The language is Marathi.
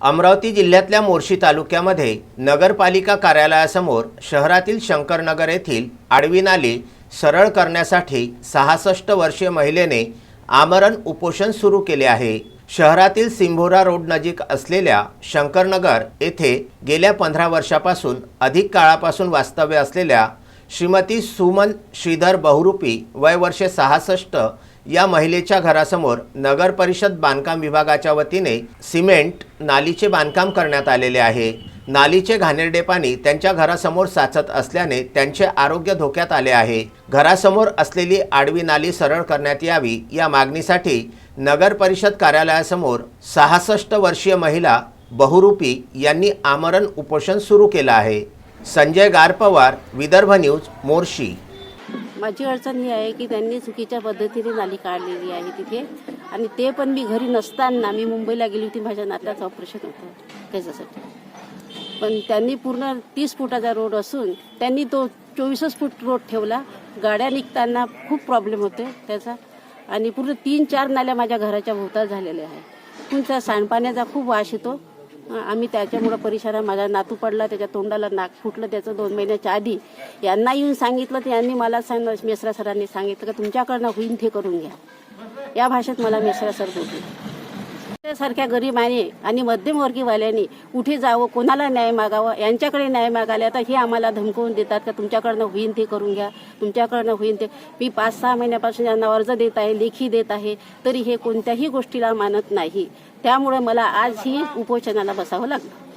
अमरावती जिल्ह्यातल्या मोर्शी तालुक्यामध्ये नगरपालिका कार्यालयासमोर शहरातील शंकरनगर येथील आडवी नाली सरळ करण्यासाठी सहासष्ट वर्षीय महिलेने आमरण उपोषण सुरू केले आहे. शहरातील सिंभोरा रोड नजीक असलेल्या शंकरनगर येथे गेल्या पंधरा वर्षापासून अधिक काळापासून वास्तव्य असलेल्या श्रीमती सुमन श्रीधर बहुरूपी वय वर्षे सहासष्ट या महिलेच्या घरासमोर नगर परिषद बांधकाम विभागाच्या वतीने सिमेंट नालीचे बांधकाम करण्यात आलेले आहे. नालीचे घाणेरडे पाणी त्यांच्या घरासमोर साचत असल्याने त्यांचे आरोग्य धोक्यात आले आहे. घरासमोर असलेली आडवी नाली सरळ करण्यात यावी या मागणीसाठी नगर परिषद कार्यालयासमोर सहासष्ट वर्षीय महिला बहुरूपी यांनी आमरण उपोषण सुरू केलं आहे. संजय गारपवार विदर्भ न्यूज मोर्शी. माझी अडचण ही आहे की त्यांनी चुकीच्या पद्धतीने नाली काढलेली आहे तिथे. आणि ते पण मी घरी नसताना मी मुंबईला गेली होती माझ्या नात्याचं ऑपरेशन होतं त्याच्यासाठी. पण त्यांनी पूर्ण तीस फुटाचा रोड असून त्यांनी तो चोवीसच फूट रोड ठेवला. गाड्या निघताना खूप प्रॉब्लेम होते त्याचा. आणि पूर्ण तीन चार नाल्या माझ्या घराच्या भोवताल झालेल्या आहेत. पण त्या सांडपाण्याचा खूप वास येतो. आम्ही त्याच्यामुळं परेशान आहे. माझा नातू पडला त्याच्या तोंडाला नाक फुटलं त्याचं दोन महिन्याच्या आधी यांना येऊन सांगितलं तर यांनी मला सांग मेसरा सरांनी सांगितलं का तुमच्याकडनं होईन ते करून घ्या या भाषेत मला मेसरा सर बोलले सारख्या गरीबाने आणि मध्यमवर्गीयवाल्यांनी कुठे जावं कोणाला न्याय मागावं यांच्याकडे न्याय मागायला आता हे आम्हाला धमकवून देतात का? तुमच्याकडनं होईन ते करून घ्या. तुमच्याकडनं होईन ते. मी पाच सहा महिन्यापासून यांना अर्ज देत आहे लेखी देत आहे तरी हे कोणत्याही गोष्टीला मानत नाही. त्यामुळे मला आज ही उपोषणाला बसावं लागलं.